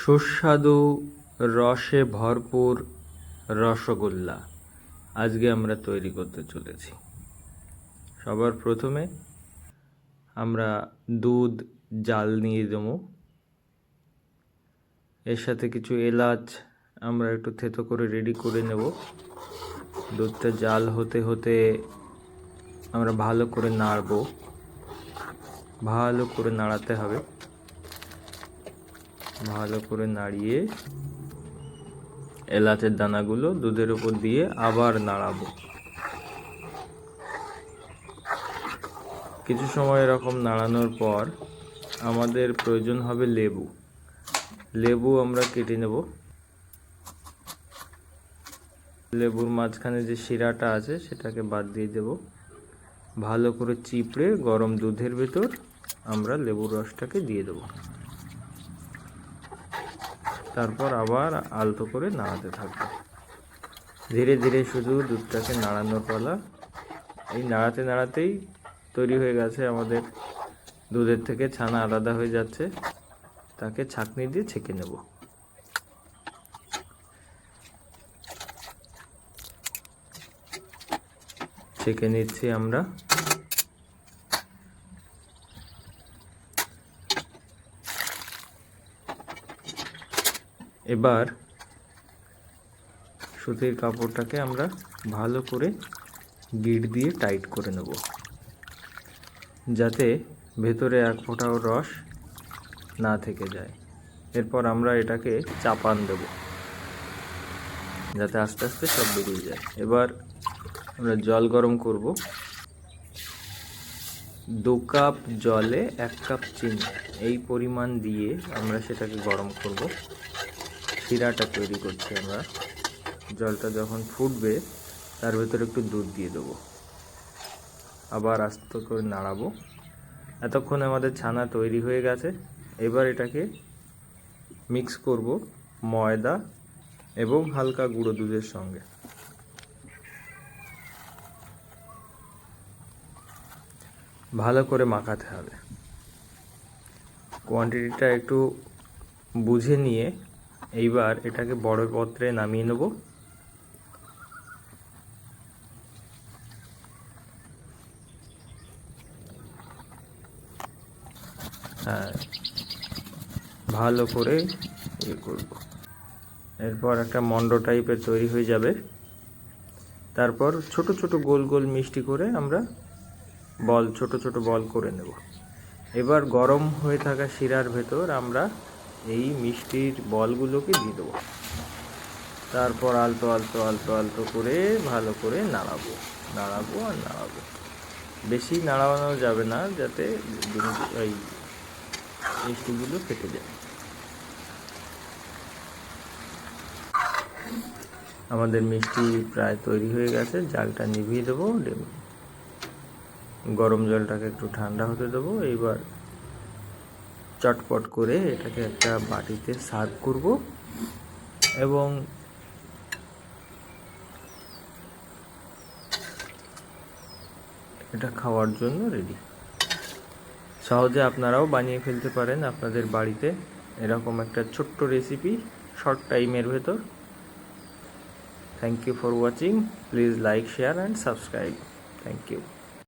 সুস্বাদু রসে ভরপুর রসগোল্লা। আজকে আমরা তৈরি করতে চলেছি। সবার প্রথমে আমরা দুধ, জাল নিয়ে দেবো। এর সাথে কিছু এলাচ আমরা একটু থেতো করে রেডি করে নেব। দুধটা জাল হতে হতে আমরা ভালো করে নাড়বো। ভালো করে নাড়াতে হবে। ভালো করে নাড়িয়ে এলাচের দানাগুলো দুধের উপর দিয়ে আবার নাড়াবো। কিছু সময় এরকম নাড়ানোর পর আমাদের প্রয়োজন হবে লেবু। লেবু আমরা কেটে নেব। লেবুর মাঝখানে যে শিরাটা আছে সেটাকে বাদ দিয়ে দেব। ভালো করে চিপড়ে গরম দুধের ভেতর আমরা লেবুর রসটাকে দিয়ে দেবো। তারপর আবার আলতো করে নাড়াতে থাকব। ধীরে ধীরে শুধু দুধটাকে নাড়ানোর পালা। এই নাড়াতে নাড়াতেই তৈরি হয়ে গেছে আমাদের দুধের থেকে ছানা আলাদা হয়ে যাচ্ছে। তাকে ছাঁকনি দিয়ে ছেঁকে নেব। ছেঁকে নিচ্ছি আমরা। এবার সুতির কাপড়টাকে আমরা ভালো করে গিট দিয়ে টাইট করে নেব, যাতে ভেতরে এক ফোঁটাও রস না থেকে যায়। এরপর আমরা এটাকে চাপান দেব, যাতে আস্তে আস্তে সব বেরিয়ে যায়। এবার আমরা জল গরম করব। দু কাপ জলে এক কাপ চিনি, এই পরিমাণ দিয়ে আমরা সেটাকে গরম করব। শিরাটা তৈরি করছি আমরা। জলটা যখন ফুটবে, তার ভেতরে একটু দুধ দিয়ে দেবো। আবার আস্তে করে নাড়াবো। এতক্ষণ আমাদের ছানা তৈরি হয়ে গেছে। এবার এটাকে মিক্স করব ময়দা এবং হালকা গুঁড়ো দুধের সঙ্গে। ভালো করে মাখাতে হবে। কোয়ান্টিটিটা একটু বুঝে নিয়ে এইবার এটাকে বড় পত্রে নামিয়ে নেব। হ্যাঁ ভালো করে ইয়ে করব। এরপর একটা মন্ড টাইপের তৈরি হয়ে যাবে। তারপর ছোট ছোট গোল গোল মিষ্টি করে আমরা বল, ছোট ছোট বল করে নেব। এবার গরম হয়ে থাকা শিরার ভেতর আমরা এই মিষ্টির বলগুলোকে দিয়ে দেবো। তারপর আলতো আলতো আলতো আলতো করে ভালো করে নাড়াবো নাড়াবো আর নাড়াবো। বেশি নাড়ানো যাবে না, যাতে এই মিষ্টিগুলো ফেটে যায়। আমাদের মিষ্টি প্রায় তৈরি হয়ে গেছে, জালটা নিভিয়ে দেবো গরম জলটাকে একটু ঠান্ডা হতে দেবো। এইবার চটপট করে এটাকে একটা বাটিতে সার্ভ করব এবং এটা খাওয়ার জন্য রেডি সহজে আপনারাও বানিয়ে ফেলতে পারেন আপনাদের বাড়িতে এরকম একটা ছোট্ট রেসিপি শর্ট টাইমের ভেতর। Thank you for watching please like share and subscribe thank you